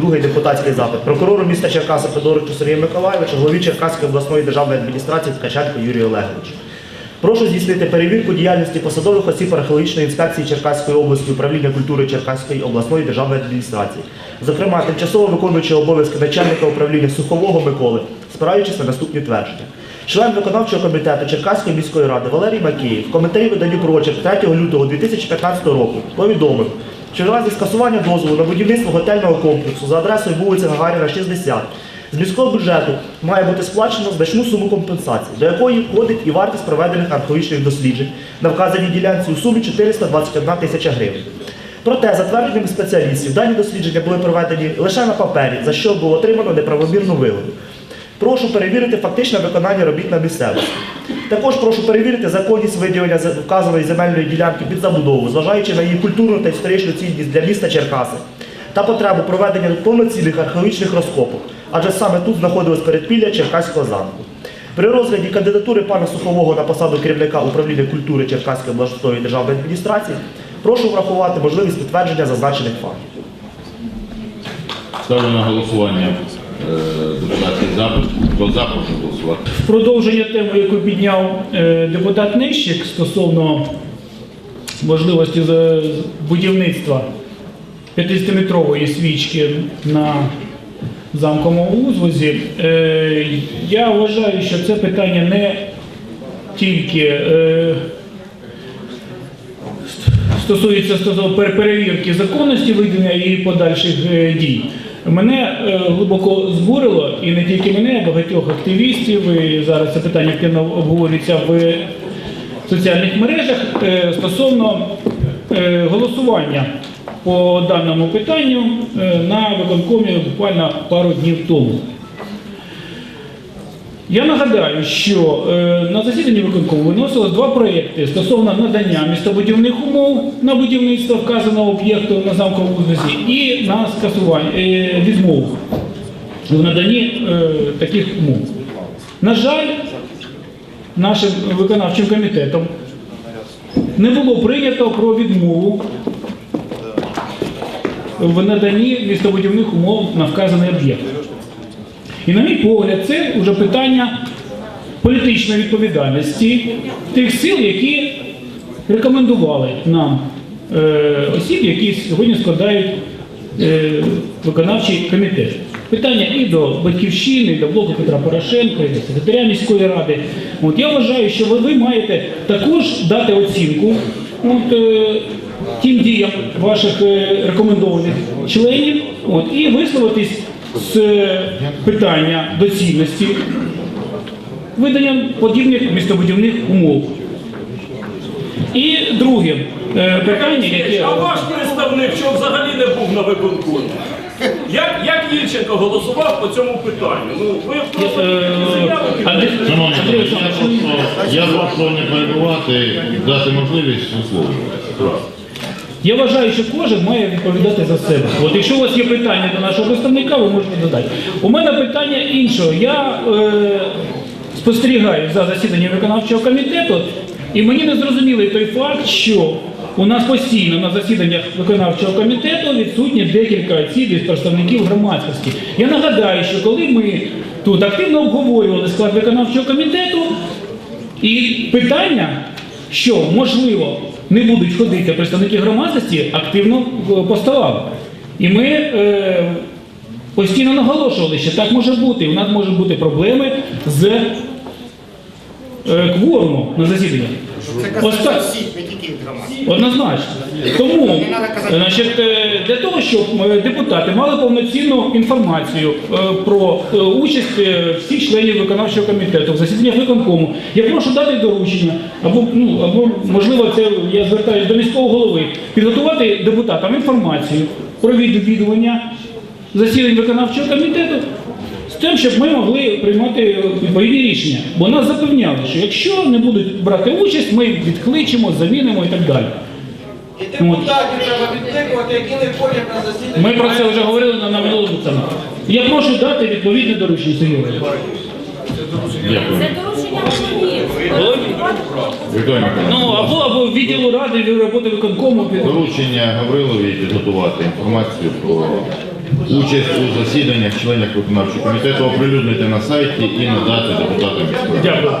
другий депутатський запит прокурору міста Черкаси Федоричу Сергію Миколаєвичу, голові Черкаської обласної державної адміністрації Ткаченко Юрію Олеговичу. Прошу здійснити перевірку діяльності посадових осіб археологічної інспекції Черкаської області управління культури Черкаської обласної державної адміністрації, зокрема тимчасово виконуючого обов'язки начальника управління Сухового Миколи, спираючись на наступні твердження. Член виконавчого комітету Черкаської міської ради Валерій Макіїв в коментарі виданню прочерк 3 лютого 2015 року повідомив, що в разі скасування дозволу на будівництво готельного комплексу за адресою вулиця Гагаріна 60 з міського бюджету має бути сплачено значну суму компенсації, до якої входить і вартість проведених археологічних досліджень на вказаній ділянці у сумі 421 тисяча гривень. Проте, за твердженнями спеціалістів, дані дослідження були проведені лише на папері, за що було отримано неправомірну вигоду. Прошу перевірити фактичне виконання робіт на місцевості. Також прошу перевірити законність виділення вказаної земельної ділянки під забудову, зважаючи на її культурну та історичну цінність для міста Черкаси та потребу проведення повноцінних археологічних розкопок, адже саме тут знаходилось передпілля Черкаського замку. При розгляді кандидатури пана Сухового на посаду керівника управління культури Черкаської обласної державної адміністрації прошу врахувати можливість підтвердження зазначених фактів. Ставлю на голосування депутатський запит. Хто за, голосувати. В продовження теми, яку підняв е, депутат Нищик стосовно можливості будівництва 50-метрової свічки на замковому узвозі, е, я вважаю, що це питання не тільки е, стосується перевірки законності видання і подальших е, дій. Мене е, глибоко збурило, і не тільки мене, а багатьох активістів. І зараз це питання активно обговорюється в соціальних мережах е, стосовно е, голосування по даному питанню на виконкомі буквально пару днів тому. Я нагадаю, що е, на засіданні виконкому виносилось два проєкти стосовно надання містобудівних умов на будівництво вказаного об'єкту на замковому узвозі і на скасування е, відмову в наданні е, таких умов. На жаль, нашим виконавчим комітетом не було прийнято про відмову в наданні містобудівних умов на вказаний об'єкт. І на мій погляд, це вже питання політичної відповідальності тих сил, які рекомендували нам е, осіб, які сьогодні складають е, виконавчий комітет. Питання і до батьківщини, і до блоку Петра Порошенка, і до секретаря міської ради. От я вважаю, що ви, ви маєте також дати оцінку от, е, тим діям ваших е, рекомендованих членів от, і висловитись з питання доцільності видання подібних містобудівних умов. І друге е, питання, яке А ваш представник, що взагалі не був на виконкомі? Як, як Ільченко голосував по цьому питанню? Ну, ви просто Е, Андрій- Шановні колеги, я Олександрович, я прошу не перебувати, дати можливість висловлюватися. Я вважаю, що кожен має відповідати за себе. От якщо у вас є питання до нашого представника, ви можете задати. У мене питання іншого. Я е, спостерігаю за засіданням виконавчого комітету, і мені не зрозумілий той факт, що у нас постійно на засіданнях виконавчого комітету відсутні декілька осіб із представників громадськості. Я нагадаю, що коли ми тут активно обговорювали склад виконавчого комітету, і питання, що можливо не будуть ходити представники громадськості, активно поставав. поставали. І ми е, постійно наголошували, що так може бути. У нас можуть бути проблеми з е, кворумом на засіданні. Громадських. Однозначно. Тому значить, е, для того, щоб е, депутати мали повноцінну інформацію е, про участь всіх членів виконавчого комітету в засіданнях виконкому, я прошу дати доручення, або, ну, або можливо, це я звертаюся до міського голови, підготувати депутатам інформацію про відвідування засідань виконавчого комітету. Тим, щоб ми могли приймати бойові рішення. Бо нас запевняли, що якщо не будуть брати участь, ми відкличемо, замінимо і так далі. І депутатів треба відкликувати, які не ходять на засідання. Ми про це вже говорили на, минулому саміті. Я прошу дати відповідне доручення Сергію. Володимировичу. Дякую. Це доручення голові. Ну або або відділу ради або роботи виконкому. під- Доручення Гаврилові підготувати інформацію про Участь у засіданнях членів виконавчого комітету оприлюднити на сайті і надати депутатам міської ради. Дякую.